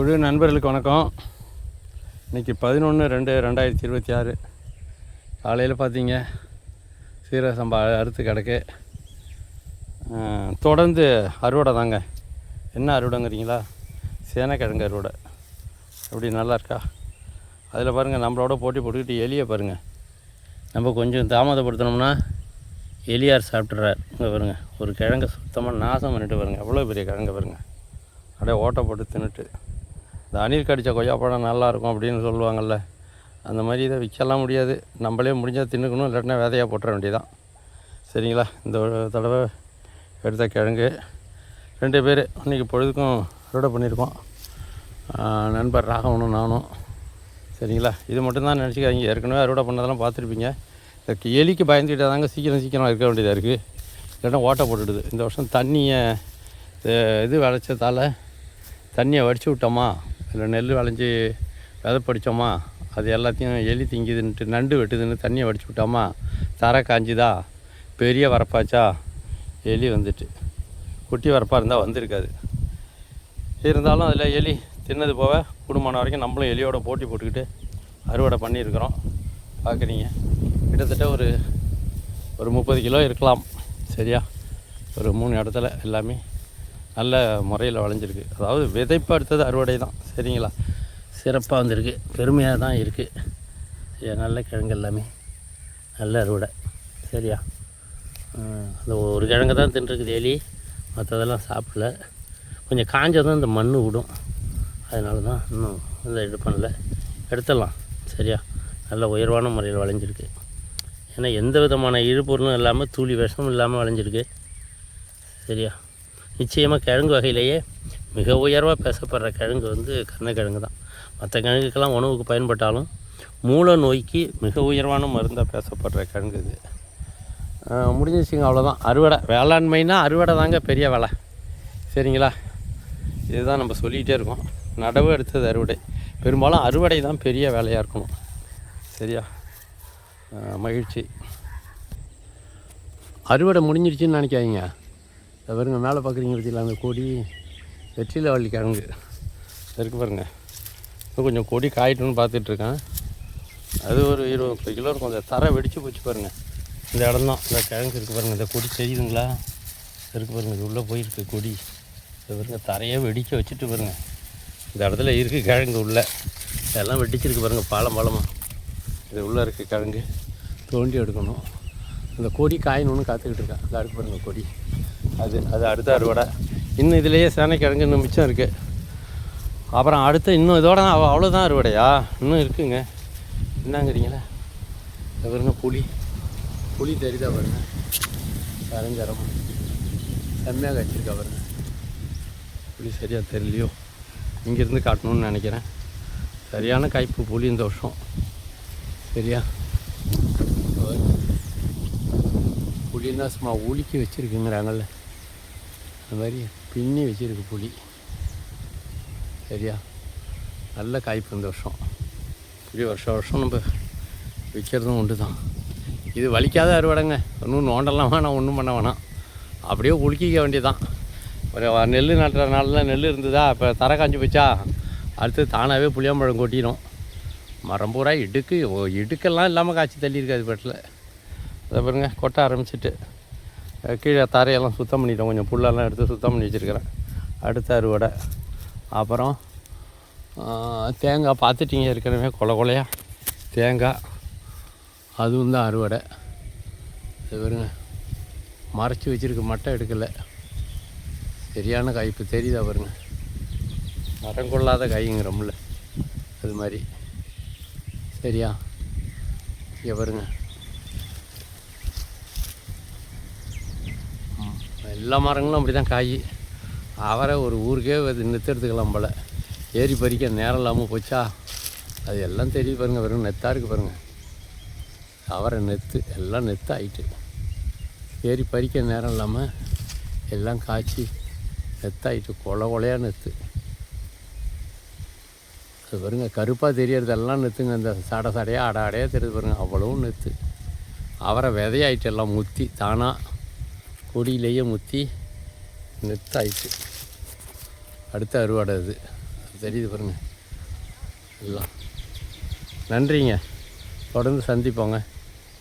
குழு நண்பர்களுக்கு வணக்கம். இன்றைக்கி பதினொன்று ரெண்டு ரெண்டாயிரத்தி இருபத்தி ஆறு. காலையில் பார்த்தீங்க சீரக சம்பா அறுத்து கிடக்கு. தொடர்ந்து அறுவடை தாங்க. என்ன அறுவடைங்கிறீங்களா? சேனக்கிழங்கு அறுவடை. எப்படி நல்லா இருக்கா? அதில் பாருங்கள் நம்மளோட போட்டி போட்டுக்கிட்டு எலியை பாருங்கள் நம்ம கொஞ்சம் தாமதப்படுத்தினோம்னா எலியார் சாப்பிட்றார் இங்கே பாருங்கள் ஒரு கிழங்கு சுத்தமாக நாசம் பண்ணிட்டு பாருங்க. எவ்வளோ பெரிய கிழங்கு பாருங்க. அப்படியே ஓட்டை போட்டு தின்னுட்டு. இந்த அணில் கடித்த கொய்யாப்பழம் நல்லாயிருக்கும் அப்படின்னு சொல்லுவாங்கள்ல அந்த மாதிரி இதை விற்கலாம் முடியாது. நம்மளே முடிஞ்சால் தின்னுக்கணும் இல்லாட்டினா விதையாக போட்டுற வேண்டியதான் சரிங்களா? இந்த ஒரு தடவை எடுத்த கிழங்கு. ரெண்டு பேர் இன்றைக்கி பொழுதுக்கும் அறுவடை பண்ணியிருக்கோம். நண்பர் ராகவனும் நானும். சரிங்களா? இது மட்டும்தான் நினச்சிக்காதீங்க. ஏற்கனவே அறுவடை பண்ணதெல்லாம் பார்த்துருப்பீங்க. இந்த எலிக்கு பயந்துக்கிட்டே தாங்க சீக்கிரம் சீக்கிரம் இருக்க வேண்டியதாக இருக்குது இல்லைன்னா ஓட்டை போட்டுடுது. இந்த வருஷம் தண்ணியை இது- விளைச்சதால் தண்ணியை வடித்து விட்டோமா? அதில் நெல் விளைஞ்சி விதப்படித்தோமா அது எல்லாத்தையும் எலி திங்குதுன்ட்டு நண்டு வெட்டுதுன்னு தண்ணியை வடிச்சு விட்டோமா தரை காஞ்சிதா பெரிய வரப்பாச்சா எலி வந்துட்டு. குட்டி வரப்பாக இருந்தால் வந்திருக்காது. இருந்தாலும் அதில் எலி தின்னது போக குடும்பம் வரைக்கும் நம்மளும் எலியோட போட்டி போட்டுக்கிட்டு அறுவடை பண்ணியிருக்கிறோம். பார்க்குறீங்க. கிட்டத்தட்ட ஒரு ஒரு முப்பது கிலோ இருக்கலாம். சரியா? ஒரு மூணு இடத்துல எல்லாமே நல்ல முறையில் விளைஞ்சிருக்கு. அதாவது விதைப்பு அடுத்தது அறுவடை தான். சரிங்களா? சிறப்பாக வந்திருக்கு. பெருமையாக தான் இருக்குது நல்ல கிழங்கு எல்லாமே. நல்ல அறுவடை. சரியா? அந்த ஒரு கிழங்கு தான் தின்றுருக்குது எலி மற்றதெல்லாம் சாப்பிடல. கொஞ்சம் காஞ்சதும் இந்த மண் விடும். அதனால தான் இன்னும் இந்த இது பண்ணல. எடுத்துடலாம். சரியா? நல்ல உயர்வான முறையில் விளைஞ்சிருக்கு. ஏன்னா எந்த விதமான இழுபொருளும் இல்லாமல் தூளி விஷமும் இல்லாமல் விளைஞ்சிருக்கு. சரியா? நிச்சயமாக கிழங்கு வகையிலேயே மிக உயர்வாக பேசப்படுற கிழங்கு வந்து கருணக்கிழங்கு தான். மற்ற கிழங்குக்கெல்லாம் உணவுக்கு பயன்பட்டாலும் மூல நோய்க்கு மிக உயர்வான மருந்தாக பேசப்படுற கிழங்கு இது. முடிஞ்சிச்சுங்க அவ்வளோதான் அறுவடை வேளாண்மைனா அறுவடை தாங்க பெரிய வேலை. சரிங்களா? இதுதான் நம்ம சொல்லிகிட்டே இருக்கோம். நடவு எடுத்தது அறுவடை. பெரும்பாலும் அறுவடை தான் பெரிய வேலையாக இருக்கணும். சரியா? மகிழ்ச்சி. அறுவடை முடிஞ்சிருச்சுன்னு நினைக்காதீங்க. பாருங்க மேலே பார்க்குறீங்க பற்றியில் அந்த கொடி. வெற்றில வள்ளி கிழங்கு. இருக்கு பாருங்க. இன்னும் கொஞ்சம் கொடி காயிட்டுன்னு பார்த்துட்ருக்கேன் அது ஒரு இருபது முப்பது கிலோ இருக்கும். அந்த தரை வெடிச்சு போச்சு பாருங்கள் இந்த இடம் தான் இந்த கிழங்கு இருக்குது பாருங்கள் இந்த கொடி தெரியுதுங்களா? இருக்கு பாருங்கள் இது உள்ளே போயிருக்கு கொடி. இது பாருங்க. தரையே வெடிக்க வச்சுட்டு பாருங்கள் இந்த இடத்துல இருக்குது கிழங்கு உள்ளே. இதெல்லாம் வெடிச்சிருக்கு பாருங்கள் பாலம் பாலமாக இது உள்ளே இருக்குது கிழங்கு. தோண்டி எடுக்கணும். அந்த கொடி காயணும்னு காத்துக்கிட்டு இருக்கேன். அந்த அடுப்பு பாருங்கள் கொடி. அது அது அடுத்த அறுவடை. இன்னும் இதுலேயே சேனைக்கிழங்கு இன்னும் மிச்சம் இருக்குது அப்புறம் அடுத்து இன்னும் இதோட தான் அவ்வளோதான் அறுவடையா? இன்னும் இருக்குங்க. என்னங்கிறீங்களா? இந்த பாருங்க புளி. புளி தெரியுதா பாருங்க. கரைஞ்சரம். செம்மையாக கழிச்சிருக்கா பாருங்க. புளி சரியாக தெரியலையோ? இங்கேருந்து காட்டணும்னு நினைக்கிறேன். சரியான காய்ப்பு புளி இந்த வருஷம் சரியா? புளின்னா சும்மா உலுக்கி வச்சுருக்குங்கிறாங்கல்ல. இந்த மாதிரி பின்னி வச்சுருக்கு புளி சரியா? நல்ல காய்ப்பு இந்த வருஷம். இப்படி வருஷம் வருஷம் நம்ம விற்கிறதும் உண்டு தான் இது வலிக்காத அறுவடைங்க. ஒன்றும் நோண்டலாம் வேணாம் ஒன்றும் பண்ண வேணாம். அப்படியே உலுக்கிக்க வேண்டியதான் ஒரு நெல் நட்டுற நாளில் நெல் இருந்ததா? இப்போ தர காஞ்சி போச்சா? அடுத்து தானாகவே புளியாம்பழம் கொட்டிடும் மரம் பூரா இடுக்கு ஓ இடுக்கெல்லாம் இல்லாமல் காய்ச்சி தள்ளியிருக்காது பட்டில் அதை பாருங்க கொட்ட ஆரம்பிச்சிட்டு. கீழே தரையெல்லாம் சுத்தம் பண்ணிட்டோம். கொஞ்சம் புல்லெல்லாம் எடுத்து சுத்தம் பண்ணி வச்சுருக்கிறேன். அடுத்த அறுவடை. அப்புறம் தேங்காய் பார்த்துட்டிங்க. ஏற்கனவே கொலை கொலையா? தேங்காய். அதுவும் தான் அறுவடை. இவருங்க மறைச்சி வச்சுருக்க மட்டை எடுக்கலை. சரியான காய்ப்பு தெரியுதா பாருங்க. மரம் கொள்ளாத காய்ங்கிறோம்ல அது மாதிரி. சரியா? இங்கே பாருங்கள் எல்லா மரங்களும் அப்படி தான் காய். அவரை ஒரு ஊருக்கே அது நிறுத்துறதுக்கெல்லாம் போல். ஏறி பறிக்க நேரம் இல்லாமல் போச்சா? அது எல்லாம் தெரிய பாருங்கள் வெறும் நெத்தாக இருக்குது பாருங்கள் அவரை நெத்து எல்லாம் நெத்து ஆயிட்டு ஏறி பறிக்க நேரம் இல்லாமல் எல்லாம் காய்ச்சி நெத்தாயிட்டு கொலை கொலையாக நெத்து. அது பாருங்க கருப்பாக தெரியறதெல்லாம் நெத்துங்க. இந்த சடை சடையாக அட அடையாக தெரியுது பாருங்க அவ்வளவும் நெத்து. அவரை விதையாயிட்டு எல்லாம் முத்தி தானாக கொடியிலேயே முத்தி நெத்தாயிட்டு. அடுத்த அறுவடை அது. தெரியுது பாருங்கள் எல்லாம். நன்றிங்க. தொடர்ந்து சந்திப்போங்க.